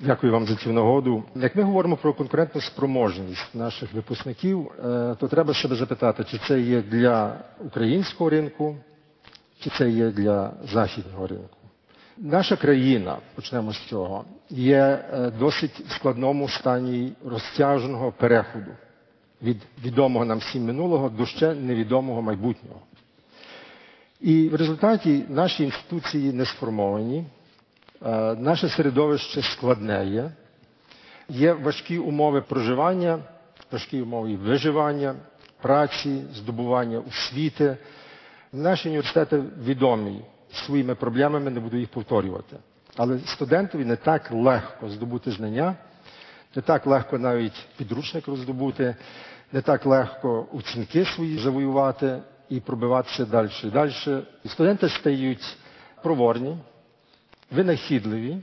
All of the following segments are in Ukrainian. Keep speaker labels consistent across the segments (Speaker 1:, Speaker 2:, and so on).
Speaker 1: Дякую вам за цю нагоду. Як ми говоримо про конкурентну спроможність наших випускників, е, то треба себе запитати, чи це є для українського ринку, чи це є для західного ринку. Наша країна, почнемо з цього, є е, досить в складному стані розтяженого переходу від відомого нам всім минулого до ще невідомого майбутнього. І в результаті наші інституції не сформовані, наше середовище складне є, є важкі умови проживання, важкі умови виживання, праці, здобування освіти. Наші університети відомі своїми проблемами, не буду їх повторювати. Але студентові не так легко здобути знання, не так легко навіть підручник роздобути, не так легко оцінки свої завоювати і пробиватися далі. і Далі студенти стають проворні, винахідливі,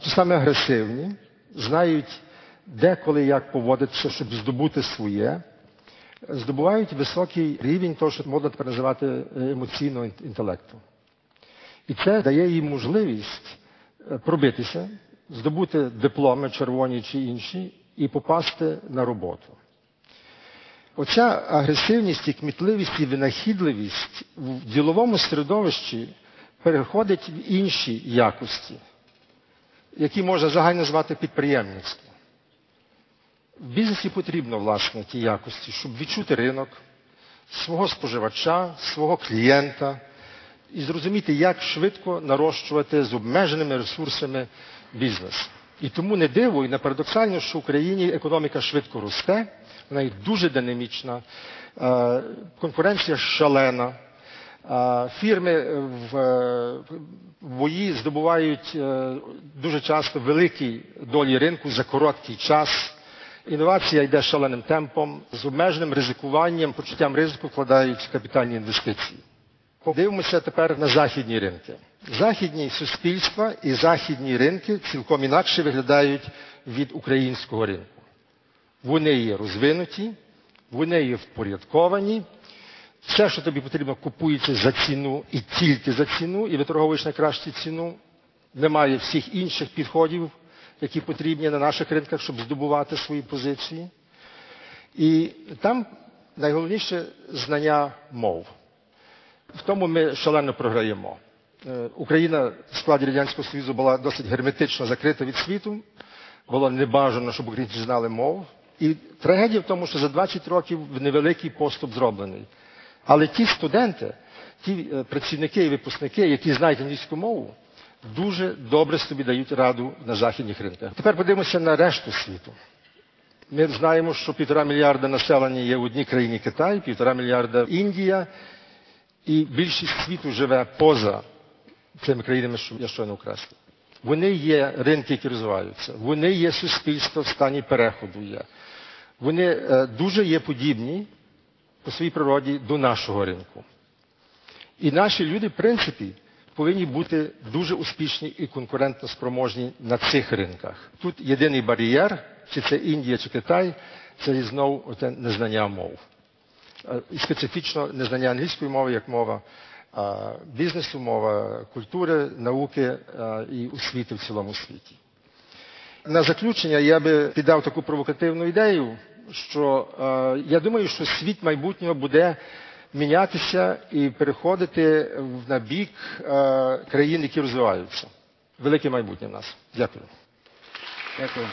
Speaker 1: часами агресивні, знають, де, коли, як поводитися, щоб здобути своє, здобувають високий рівень того, що можна тепер називати е, емоційного інтелекту. І це дає їм можливість е, пробитися, здобути дипломи червоні чи інші, і попасти на роботу. Оця агресивність і кмітливість і винахідливість в діловому середовищі переходить в інші якості, які можна загально звати підприємництво. В бізнесі потрібно, власне, ті якості, щоб відчути ринок, свого споживача, свого клієнта і зрозуміти, як швидко нарощувати з обмеженими ресурсами бізнес. І тому не диво і не парадоксально, що в Україні економіка швидко росте, вона є дуже динамічна, е, конкуренція шалена. Е, фірми в бої здобувають е, дуже часто великі долі ринку за короткий час. Інновація йде шаленим темпом, з обмеженим ризикуванням, почуттям ризику вкладають капітальні інвестиції. Подивимося тепер на західні ринки. Західні суспільства і західні ринки цілком інакше виглядають від українського ринку. Вони є розвинуті, вони є впорядковані. Все, що тобі потрібно, купується за ціну і тільки за ціну, і виторговуєш найкращу ціну. Немає всіх інших підходів, які потрібні на наших ринках, щоб здобувати свої позиції. І там найголовніше знання мов. В тому ми шалено програємо. Е, Україна в складі Радянського Союзу була досить герметично закрита від світу, було небажано, щоб українці знали мов. І трагедія в тому, що за 20 років невеликий поступ зроблений. Але ті студенти, ті е, працівники і випускники, які знають англійську мову, дуже добре собі дають раду на західних ринках. Тепер подивимося на решту світу. Ми знаємо, що півтора мільярда населення є в одній країні Китай, півтора мільярда Індія, і більшість світу живе поза цими країнами, що я щойно окреслив. Вони є ринки, які розвиваються, вони є суспільство в стані переходу. Є. Вони е, дуже є подібні по своїй природі до нашого ринку. І наші люди, в принципі, повинні бути дуже успішні і конкурентно спроможні на цих ринках. Тут єдиний бар'єр, чи це Індія, чи Китай, це знову незнання мов. Е, і специфічно незнання англійської мови як мова бізнесу, мова культури, науки е, і освіти в цілому світі. На заключення я би піддав таку провокативну ідею, що е, я думаю, що світ майбутнього буде мінятися і переходити на бік країн, які розвиваються. Велике майбутнє в нас. Дякую.
Speaker 2: Дякую.